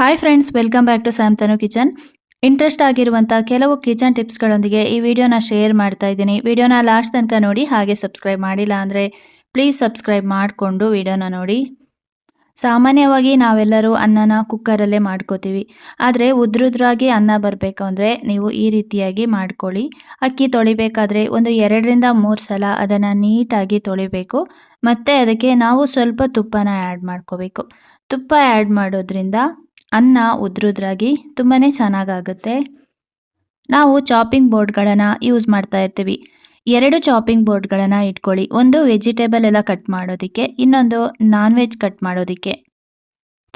Hi friends welcome back to Samtanu kitchen interest ಆಗಿರುವಂಥ ಕೆಲವು kitchen ಟಿಪ್ಸ್ಗಳೊಂದಿಗೆ ಈ ವಿಡಿಯೋನ ಶೇರ್ ಮಾಡ್ತಾ ಇದ್ದೀನಿ. ವಿಡಿಯೋನ ಲಾಸ್ಟ್ ತನಕ ನೋಡಿ, ಹಾಗೆ ಸಬ್ಸ್ಕ್ರೈಬ್ ಮಾಡಿಲ್ಲ ಅಂದರೆ ಪ್ಲೀಸ್ ಸಬ್ಸ್ಕ್ರೈಬ್ ಮಾಡಿಕೊಂಡು ವಿಡಿಯೋನ ನೋಡಿ. ಸಾಮಾನ್ಯವಾಗಿ ನಾವೆಲ್ಲರೂ ಅನ್ನನ ಕುಕ್ಕರಲ್ಲೇ ಮಾಡ್ಕೋತೀವಿ. ಆದರೆ ಉದ್ರುದ್ರಾಗಿ ಅನ್ನ ಬರಬೇಕು ಅಂದರೆ ನೀವು ಈ ರೀತಿಯಾಗಿ ಮಾಡ್ಕೊಳ್ಳಿ. ಅಕ್ಕಿ ತೊಳಿಬೇಕಾದ್ರೆ ಒಂದು ಎರಡರಿಂದ ಮೂರು ಸಲ ಅದನ್ನು ನೀಟಾಗಿ ತೊಳಿಬೇಕು. ಮತ್ತು ಅದಕ್ಕೆ ನಾವು ಸ್ವಲ್ಪ ತುಪ್ಪನ ಆ್ಯಡ್ ಮಾಡ್ಕೋಬೇಕು. ತುಪ್ಪ ಆ್ಯಡ್ ಮಾಡೋದ್ರಿಂದ ಅನ್ನ ಉದ್ರುದ್ರಾಗಿ ತುಂಬಾ ಚೆನ್ನಾಗಾಗುತ್ತೆ. ನಾವು ಚಾಪಿಂಗ್ ಬೋರ್ಡ್ಗಳನ್ನು ಯೂಸ್ ಮಾಡ್ತಾ ಇರ್ತೀವಿ. ಎರಡು ಚಾಪಿಂಗ್ ಬೋರ್ಡ್ಗಳನ್ನು ಇಟ್ಕೊಳ್ಳಿ. ಒಂದು ವೆಜಿಟೇಬಲ್ ಎಲ್ಲ ಕಟ್ ಮಾಡೋದಕ್ಕೆ, ಇನ್ನೊಂದು ನಾನ್ ವೆಜ್ ಕಟ್ ಮಾಡೋದಕ್ಕೆ.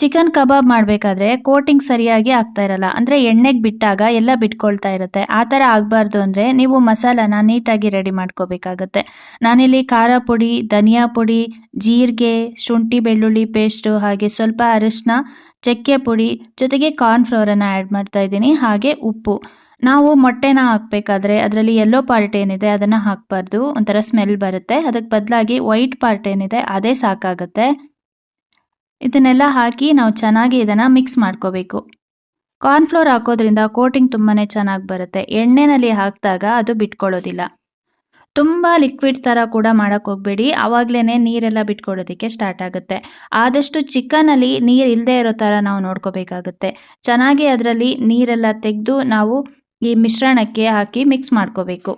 ಚಿಕನ್ ಕಬಾಬ್ ಮಾಡಬೇಕಾದ್ರೆ ಕೋಟಿಂಗ್ ಸರಿಯಾಗಿ ಆಗ್ತಾ ಇರಲ್ಲ. ಅಂದರೆ ಎಣ್ಣೆಗೆ ಬಿಟ್ಟಾಗ ಎಲ್ಲ ಬಿಟ್ಕೊಳ್ತಾ ಇರುತ್ತೆ. ಆ ಥರ ಆಗಬಾರ್ದು ಅಂದರೆ ನೀವು ಮಸಾಲಾನ ನೀಟಾಗಿ ರೆಡಿ ಮಾಡ್ಕೋಬೇಕಾಗತ್ತೆ. ನಾನಿಲ್ಲಿ ಖಾರ ಪುಡಿ, ಧನಿಯಾ ಪುಡಿ, ಜೀರಿಗೆ, ಶುಂಠಿ ಬೆಳ್ಳುಳ್ಳಿ ಪೇಸ್ಟು, ಹಾಗೆ ಸ್ವಲ್ಪ ಅರಿಶಿನ ಚಕ್ಕೆ ಪುಡಿ ಜೊತೆಗೆ ಕಾರ್ನ್ಫ್ಲವರನ್ನು ಆ್ಯಡ್ ಮಾಡ್ತಾ ಇದ್ದೀನಿ. ಹಾಗೆ ಉಪ್ಪು. ನಾವು ಮೊಟ್ಟೆನ ಹಾಕಬೇಕಾದ್ರೆ ಅದರಲ್ಲಿ ಯೆಲ್ಲೋ ಪಾರ್ಟ್ ಏನಿದೆ ಅದನ್ನು ಹಾಕಬಾರ್ದು. ಒಂಥರ ಸ್ಮೆಲ್ ಬರುತ್ತೆ. ಅದಕ್ಕೆ ಬದಲಾಗಿ ವೈಟ್ ಪಾರ್ಟ್ ಏನಿದೆ ಅದೇ ಸಾಕಾಗುತ್ತೆ. ಇದನ್ನೆಲ್ಲ ಹಾಕಿ ನಾವು ಚೆನ್ನಾಗಿ ಇದನ್ನು ಮಿಕ್ಸ್ ಮಾಡ್ಕೋಬೇಕು. ಕಾರ್ನ್ಫ್ಲೋರ್ ಹಾಕೋದ್ರಿಂದ ಕೋಟಿಂಗ್ ತುಂಬಾ ಚೆನ್ನಾಗಿ ಬರುತ್ತೆ. ಎಣ್ಣೆನಲ್ಲಿ ಹಾಕಿದಾಗ ಅದು ಬಿಟ್ಕೊಳ್ಳೋದಿಲ್ಲ. ತುಂಬ ಲಿಕ್ವಿಡ್ ಥರ ಕೂಡ ಮಾಡೋಕ್ಕೆ ಹೋಗಬೇಡಿ. ಆವಾಗಲೇ ನೀರೆಲ್ಲ ಬಿಟ್ಕೊಡೋದಕ್ಕೆ ಸ್ಟಾರ್ಟ್ ಆಗುತ್ತೆ. ಆದಷ್ಟು ಚಿಕನಲ್ಲಿ ನೀರು ಇಲ್ಲದೆ ಇರೋ ಥರ ನಾವು ನೋಡ್ಕೋಬೇಕಾಗುತ್ತೆ. ಚೆನ್ನಾಗಿ ಅದರಲ್ಲಿ ನೀರೆಲ್ಲ ತೆಗೆದು ನಾವು ಈ ಮಿಶ್ರಣಕ್ಕೆ ಹಾಕಿ ಮಿಕ್ಸ್ ಮಾಡ್ಕೋಬೇಕು.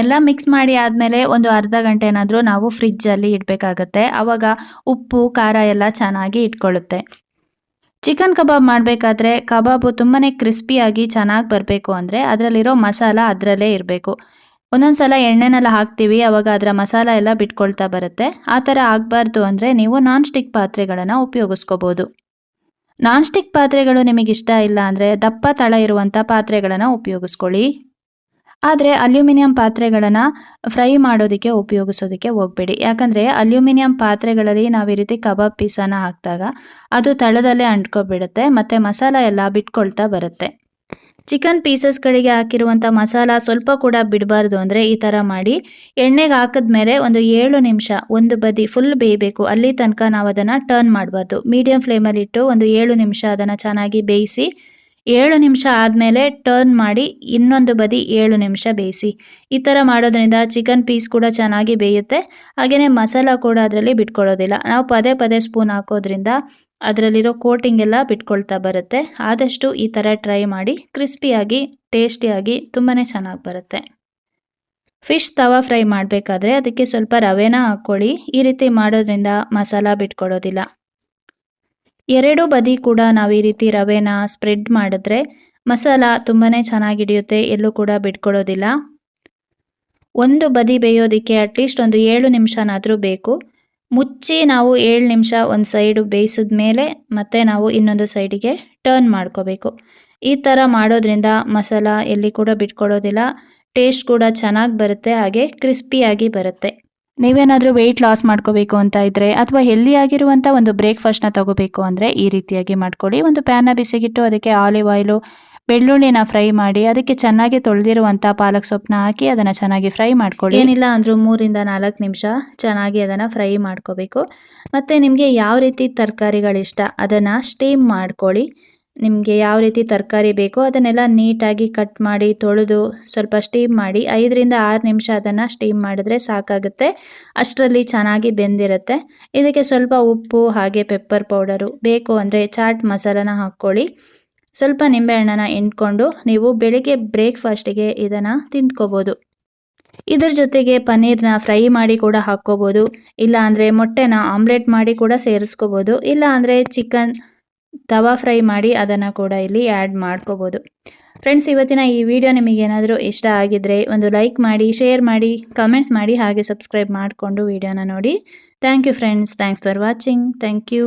ಎಲ್ಲ ಮಿಕ್ಸ್ ಮಾಡಿ ಆದಮೇಲೆ ಒಂದು ಅರ್ಧ ಗಂಟೆ ಏನಾದರೂ ನಾವು ಫ್ರಿಜ್ಜಲ್ಲಿ ಇಡಬೇಕಾಗತ್ತೆ. ಆವಾಗ ಉಪ್ಪು, ಖಾರ ಎಲ್ಲ ಚೆನ್ನಾಗಿ ಇಟ್ಕೊಳ್ಳುತ್ತೆ. ಚಿಕನ್ ಕಬಾಬ್ ಮಾಡಬೇಕಾದ್ರೆ ಕಬಾಬು ತುಂಬಾ ಕ್ರಿಸ್ಪಿಯಾಗಿ ಚೆನ್ನಾಗಿ ಬರಬೇಕು ಅಂದರೆ ಅದರಲ್ಲಿರೋ ಮಸಾಲ ಅದರಲ್ಲೇ ಇರಬೇಕು. ಒಂದೊಂದು ಸಲ ಎಣ್ಣೆನೆಲ್ಲ ಹಾಕ್ತೀವಿ, ಅವಾಗ ಅದರ ಮಸಾಲ ಎಲ್ಲ ಬಿಟ್ಕೊಳ್ತಾ ಬರುತ್ತೆ. ಆ ಥರ ಆಗಬಾರ್ದು ಅಂದರೆ ನೀವು ನಾನ್ ಸ್ಟಿಕ್ ಪಾತ್ರೆಗಳನ್ನು ಉಪಯೋಗಿಸ್ಕೋಬೋದು. ನಾನ್ ಸ್ಟಿಕ್ ಪಾತ್ರೆಗಳು ನಿಮಗೆ ಇಷ್ಟ ಇಲ್ಲ ಅಂದರೆ ದಪ್ಪ ತಳ ಇರುವಂಥ ಪಾತ್ರೆಗಳನ್ನು ಉಪಯೋಗಿಸ್ಕೊಳ್ಳಿ. ಆದರೆ ಅಲ್ಯೂಮಿನಿಯಂ ಪಾತ್ರೆಗಳನ್ನು ಫ್ರೈ ಮಾಡೋದಕ್ಕೆ, ಉಪಯೋಗಿಸೋದಕ್ಕೆ ಹೋಗಬೇಡಿ. ಯಾಕಂದರೆ ಅಲ್ಯೂಮಿನಿಯಂ ಪಾತ್ರೆಗಳಲ್ಲಿ ನಾವು ಈ ರೀತಿ ಕಬಾಬ್ ಪೀಸನ್ನು ಹಾಕಿದಾಗ ಅದು ತಳದಲ್ಲೇ ಅಂಟ್ಕೊಬಿಡುತ್ತೆ, ಮತ್ತು ಮಸಾಲ ಎಲ್ಲ ಬಿಟ್ಕೊಳ್ತಾ ಬರುತ್ತೆ. ಚಿಕನ್ ಪೀಸಸ್ಗಳಿಗೆ ಹಾಕಿರುವಂಥ ಮಸಾಲ ಸ್ವಲ್ಪ ಕೂಡ ಬಿಡಬಾರ್ದು ಅಂದರೆ ಈ ಥರ ಮಾಡಿ ಎಣ್ಣೆಗೆ ಹಾಕಿದ್ಮೇಲೆ ಒಂದು ಏಳು ನಿಮಿಷ, ಒಂದು ಬದಿ ಫುಲ್ ಬೇಯಬೇಕು. ಅಲ್ಲಿ ತನಕ ನಾವು ಅದನ್ನು ಟರ್ನ್ ಮಾಡಬಾರ್ದು. ಮೀಡಿಯಂ ಫ್ಲೇಮಲ್ಲಿಟ್ಟು ಒಂದು ಏಳು ನಿಮಿಷ ಅದನ್ನು ಚೆನ್ನಾಗಿ ಬೇಯಿಸಿ ಏಳು ನಿಮಿಷ ಆದಮೇಲೆ ಟರ್ನ್ ಮಾಡಿ ಇನ್ನೊಂದು ಬದಿ ಏಳು ನಿಮಿಷ ಬೇಯಿಸಿ. ಈ ಥರ ಮಾಡೋದ್ರಿಂದ ಚಿಕನ್ ಪೀಸ್ ಕೂಡ ಚೆನ್ನಾಗಿ ಬೇಯುತ್ತೆ. ಹಾಗೆಯೇ ಮಸಾಲ ಕೂಡ ಅದರಲ್ಲಿ ಬಿಟ್ಕೊಳ್ಳೋದಿಲ್ಲ. ನಾವು ಪದೇ ಪದೇ ಸ್ಪೂನ್ ಹಾಕೋದ್ರಿಂದ ಅದರಲ್ಲಿರೋ ಕೋಟಿಂಗ್ ಎಲ್ಲ ಬಿಟ್ಕೊಳ್ತಾ ಬರುತ್ತೆ. ಆದಷ್ಟು ಈ ಥರ ಟ್ರೈ ಮಾಡಿ ಕ್ರಿಸ್ಪಿಯಾಗಿ ಟೇಸ್ಟಿಯಾಗಿ ತುಂಬಾ ಚೆನ್ನಾಗಿ ಬರುತ್ತೆ. ಫಿಶ್ ತವಾ ಫ್ರೈ ಮಾಡಬೇಕಾದ್ರೆ ಅದಕ್ಕೆ ಸ್ವಲ್ಪ ರವೆನ ಹಾಕ್ಕೊಳ್ಳಿ. ಈ ರೀತಿ ಮಾಡೋದ್ರಿಂದ ಮಸಾಲ ಬಿಟ್ಕೊಡೋದಿಲ್ಲ ಎರಡು ಬದಿ ಕೂಡ ನಾವು ಈ ರೀತಿ ರವೆನ ಸ್ಪ್ರೆಡ್ ಮಾಡಿದ್ರೆ ಮಸಾಲ ತುಂಬಾ ಚೆನ್ನಾಗಿ ಹಿಡಿಯುತ್ತೆ, ಎಲ್ಲೂ ಕೂಡ ಬಿಟ್ಕೊಡೋದಿಲ್ಲ. ಒಂದು ಬದಿ ಬೇಯೋದಕ್ಕೆ ಅಟ್ಲೀಸ್ಟ್ ಒಂದು ಏಳು ನಿಮಿಷನಾದರೂ ಬೇಕು. ಮುಚ್ಚಿ ನಾವು ಏಳು ನಿಮಿಷ ಒಂದು ಸೈಡು ಬೇಯಿಸಿದ ಮೇಲೆ ಮತ್ತೆ ನಾವು ಇನ್ನೊಂದು ಸೈಡಿಗೆ ಟರ್ನ್ ಮಾಡ್ಕೋಬೇಕು. ಈ ಥರ ಮಾಡೋದ್ರಿಂದ ಮಸಾಲ ಎಲ್ಲಿ ಕೂಡ ಬಿಟ್ಕೊಡೋದಿಲ್ಲ ಟೇಸ್ಟ್ ಕೂಡ ಚೆನ್ನಾಗಿ ಬರುತ್ತೆ, ಹಾಗೆ ಕ್ರಿಸ್ಪಿಯಾಗಿ ಬರುತ್ತೆ. ನೀವೇನಾದರೂ ವೆಯ್ಟ್ ಲಾಸ್ ಮಾಡ್ಕೋಬೇಕು ಅಂತ ಇದ್ದರೆ ಅಥವಾ ಹೆಲ್ದಿ ಆಗಿರುವಂಥ ಒಂದು ಬ್ರೇಕ್ಫಾಸ್ಟ್ನ ತಗೋಬೇಕು ಅಂದರೆ ಈ ರೀತಿಯಾಗಿ ಮಾಡ್ಕೊಳ್ಳಿ. ಒಂದು ಪ್ಯಾನ್ನ ಬಿಸಿಗಿಟ್ಟು ಅದಕ್ಕೆ ಆಲಿವ್ ಆಯಿಲು ಬೆಳ್ಳುಳ್ಳಿನ ಫ್ರೈ ಮಾಡಿ ಅದಕ್ಕೆ ಚೆನ್ನಾಗಿ ತೊಳೆದಿರುವಂಥ ಪಾಲಕ್ ಸೊಪ್ಪನ್ನ ಹಾಕಿ ಅದನ್ನು ಚೆನ್ನಾಗಿ ಫ್ರೈ ಮಾಡ್ಕೊಳ್ಳಿ. ಏನಿಲ್ಲ ಅಂದರೂ ಮೂರಿಂದ ನಾಲ್ಕು ನಿಮಿಷ ಚೆನ್ನಾಗಿ ಅದನ್ನು ಫ್ರೈ ಮಾಡ್ಕೋಬೇಕು. ಮತ್ತು ನಿಮಗೆ ಯಾವ ರೀತಿ ತರಕಾರಿಗಳಿಷ್ಟ ಅದನ್ನು ಸ್ಟೀಮ್ ಮಾಡ್ಕೊಳ್ಳಿ. ನಿಮಗೆ ಯಾವ ರೀತಿ ತರಕಾರಿ ಬೇಕೋ ಅದನ್ನೆಲ್ಲ ನೀಟಾಗಿ ಕಟ್ ಮಾಡಿ, ತೊಳೆದು ಸ್ವಲ್ಪ ಸ್ಟೀಮ್ ಮಾಡಿ, ಐದರಿಂದ ಆರು ನಿಮಿಷ ಅದನ್ನು ಸ್ಟೀಮ್ ಮಾಡಿದ್ರೆ ಸಾಕಾಗುತ್ತೆ. ಅಷ್ಟರಲ್ಲಿ ಚೆನ್ನಾಗಿ ಬೆಂದಿರುತ್ತೆ. ಇದಕ್ಕೆ ಸ್ವಲ್ಪ ಉಪ್ಪು ಹಾಗೆ ಪೆಪ್ಪರ್ ಪೌಡರು ಬೇಕು ಅಂದರೆ ಚಾಟ್ ಮಸಾಲನ ಹಾಕ್ಕೊಳ್ಳಿ. ಸ್ವಲ್ಪ ನಿಂಬೆಹಣ್ಣನ ಎಂಟ್ಕೊಂಡು ನೀವು ಬೆಳಿಗ್ಗೆ ಬ್ರೇಕ್ಫಾಸ್ಟಿಗೆ ಇದನ್ನು ತಿಂದ್ಕೋಬೋದು. ಇದರ ಜೊತೆಗೆ ಪನ್ನೀರ್ನ ಫ್ರೈ ಮಾಡಿ ಕೂಡ ಹಾಕ್ಕೋಬೋದು. ಇಲ್ಲ ಅಂದರೆ ಮೊಟ್ಟೆನ ಆಮ್ಲೆಟ್ ಮಾಡಿ ಕೂಡ ಸೇರಿಸ್ಕೋಬೋದು. ಇಲ್ಲ ಅಂದರೆ ಚಿಕನ್ ತವಾ ಫ್ರೈ ಮಾಡಿ ಅದನ್ನು ಕೂಡ ಇಲ್ಲಿ ಆ್ಯಡ್ ಮಾಡ್ಕೋಬೋದು. ಫ್ರೆಂಡ್ಸ್ ಇವತ್ತಿನ ಈ ವಿಡಿಯೋ ನಿಮಗೆ ಏನಾದರೂ ಇಷ್ಟ ಆಗಿದ್ರೆ ಒಂದು ಲೈಕ್ ಮಾಡಿ ಶೇರ್ ಮಾಡಿ ಕಮೆಂಟ್ಸ್ ಮಾಡಿ ಹಾಗೆ ಸಬ್ಸ್ಕ್ರೈಬ್ ಮಾಡಿಕೊಂಡು ವಿಡಿಯೋನ ನೋಡಿ. Thank you friends thanks for watching thank you